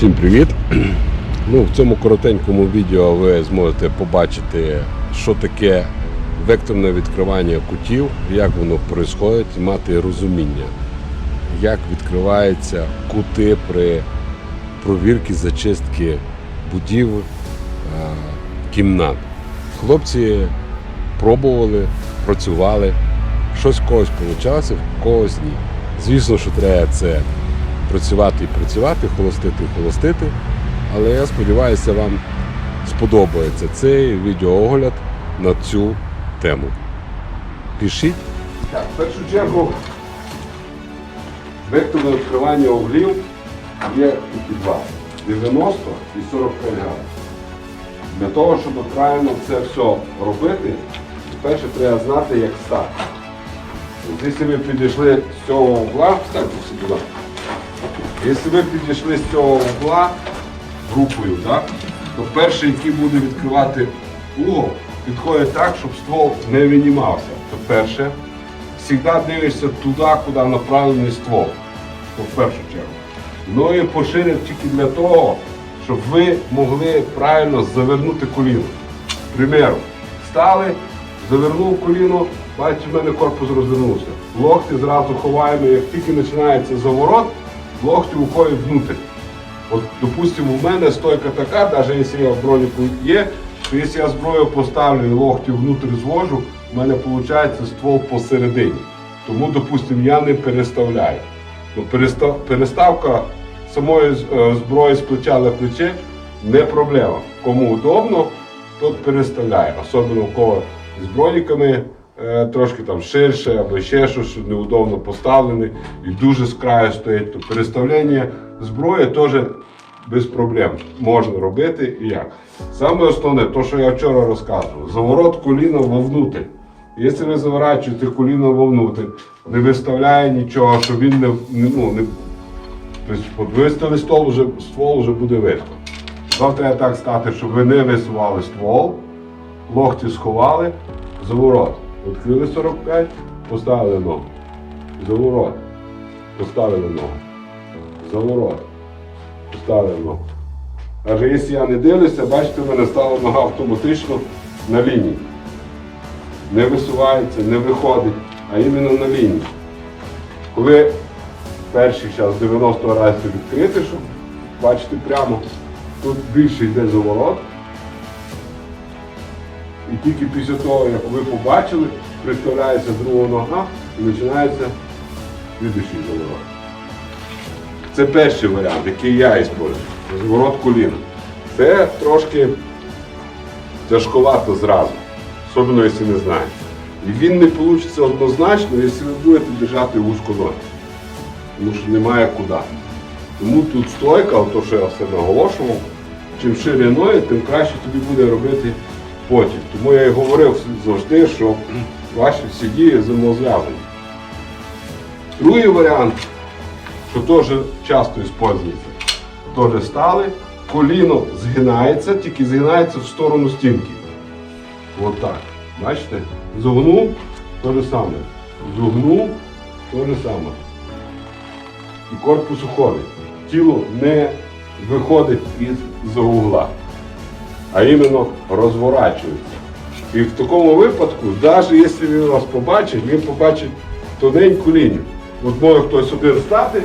Всім привіт! Ну, в цьому коротенькому відео ви зможете побачити, що таке векторне відкривання кутів, як воно відбувається, і мати розуміння, як відкриваються кути при провірці зачистки будівель, кімнат. Хлопці пробували, працювали, щось в когось вийшло, в когось ні. Звісно, що треба це працювати і працювати, холостити і холостити. Але я сподіваюся, вам сподобається цей відеоогляд на цю тему. Пишіть. Так, в першу чергу векторне відкривання углів є два 90 і 45 градусів. Для того, щоб правильно це все робити, перше треба знати, як стати. Якщо ви підійшли з цього угла, ставте сюди. Якщо ви підійшли з цього угла групою, так, то перший, який буде відкривати угол, підходить так, щоб ствол не винімався. Це перше. Завжди дивишся туди, куди направлений ствол. То в першу чергу. Ну поширив тільки для того, щоб ви могли правильно завернути коліно. Примеру, стали, завернув коліно, бачите, в мене корпус розвернувся. Локті зразу ховаємо, як тільки починається заворот, локті уходять внутрь. От, допустимо, у мене стойка така, навіть якщо я в броніку є, то якщо я зброю поставлю і локті внутрь звожу, у мене виходить ствол посередині. Тому, допустимо, я не переставляю. Ну, перестав- переставка самої е, зброї з плеча на плече не проблема. Кому удобно, тот переставляє. Особливо у кого з броніками трошки там ширше або ще щось, неудобно поставлений і дуже з краю стоїть, то переставляння зброї теж без проблем можна робити і як. Саме основне, то, що я вчора розказував, заворот коліна вовнутрь. Якщо ви заворачуєте коліно вовнутрь, не виставляє нічого, щоб він не, ну, не тобто, виставили стол, вже, ствол вже буде видно. Вам треба так стати, щоб ви не висували ствол, локті сховали, заворот. Відкрили 45, поставили ногу. Заворот. Поставили ногу. Заворот. Поставили ногу. Аже якщо я не дивлюся, бачите, в мене стала нога автоматично на лінії. Не висувається, не виходить, а іменно на лінії. Коли перший час 90 разів відкрити, щоб бачите прямо, тут більше йде заворот. Тільки після того, як ви побачили, представляється друга нога і починається слідуючий заворот. Це перший варіант, який я використовую. Зворот коліна. Це трошки тяжковато зразу, особливо, якщо не знаєте. І він не вийде однозначно, якщо ви будете держати вузько ноги. Тому що немає куди. Тому тут стойка, то що я все наголошував, чим шире ноги, тим краще тобі буде робити потім. Тому я і говорив завжди, що ваші всі дії взаємозв'язані. Другий варіант, що теж часто використовується, теж стали, коліно згинається, тільки згинається в сторону стінки. От так. Бачите? Зогнув, то же саме. Зогнув, то же саме. І корпус уходить. Тіло не виходить із за угла, а іменно розворачується. І в такому випадку, навіть якщо він вас побачить, він побачить тоненьку лінію. От може хтось один стати,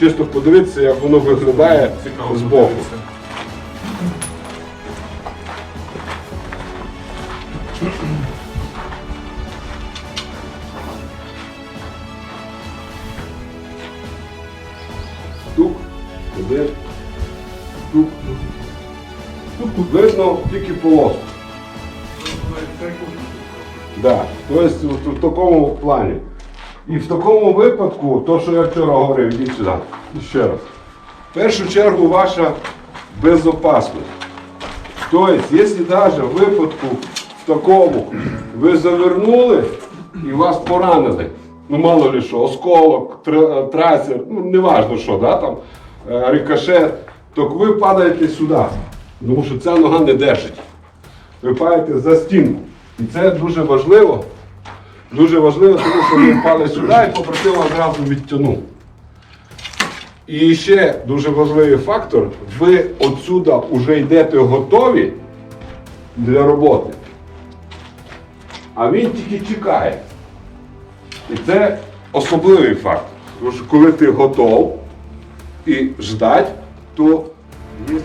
чисто подивитися, як воно виглядає з боку. Тук, один, тук. Тут видно тільки полоску. Да. Тобто в, такому плані. І в такому випадку, то, що я вчора говорив, йдіть сюди. Ще раз. В першу чергу ваша безопасність. Тобто, якщо навіть в випадку в такому ви завернули і вас поранили, ну мало ли що, осколок, тр- трасер, ну неважно що, да, там, е, рикошет, то ви падаєте сюди, тому що ця нога не держить. Ви падаєте за стінку. І це дуже важливо. Дуже важливо, тому що ви впали сюди і побратим одразу відтягнув. І ще дуже важливий фактор: ви отсюда вже йдете готові для роботи. А він тільки чекає. І це особливий факт. Тому що коли ти готов і ждать, то є.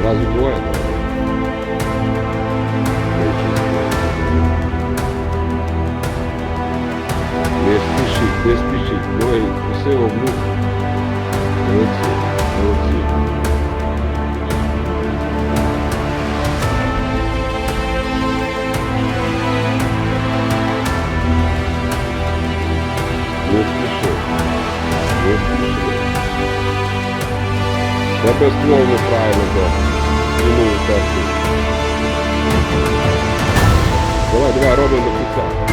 Зразу двоє. Не Тебе ствол неправильно до. Стіну утерти. Давай, давай, робимо до кінця.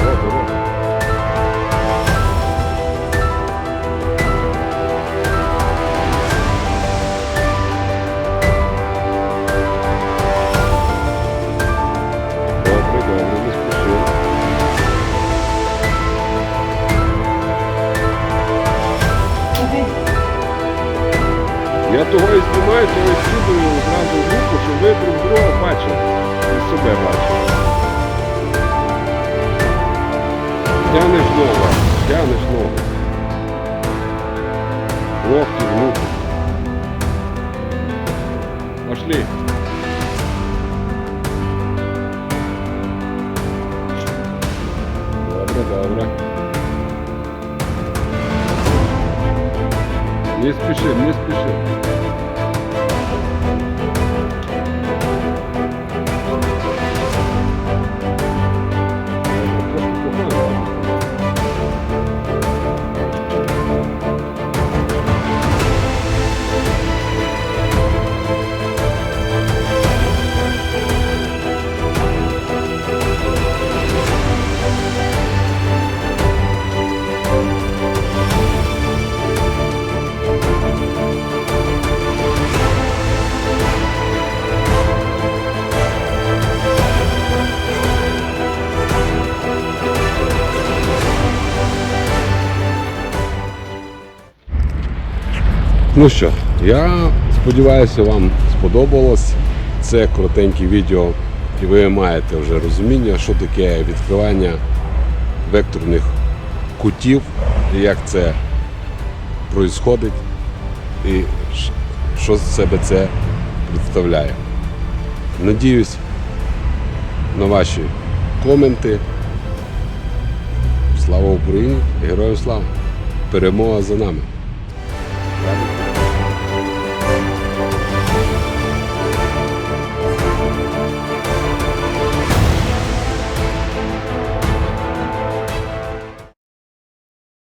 Того і одразу руку, щоб ви друг друга бачили. Себе бачили. Тянеш ногу, тянеш ногу. Локти внутрь. Пошли. Добре, добре. Не спіши, не спіши. Ну що, я сподіваюся, вам сподобалось це коротеньке відео, і ви маєте вже розуміння, що таке відкривання векторних кутів, і як це происходить, і що з себе це представляє. Надіюсь на ваші коменти. Слава Україні! Героям слава! Перемога за нами!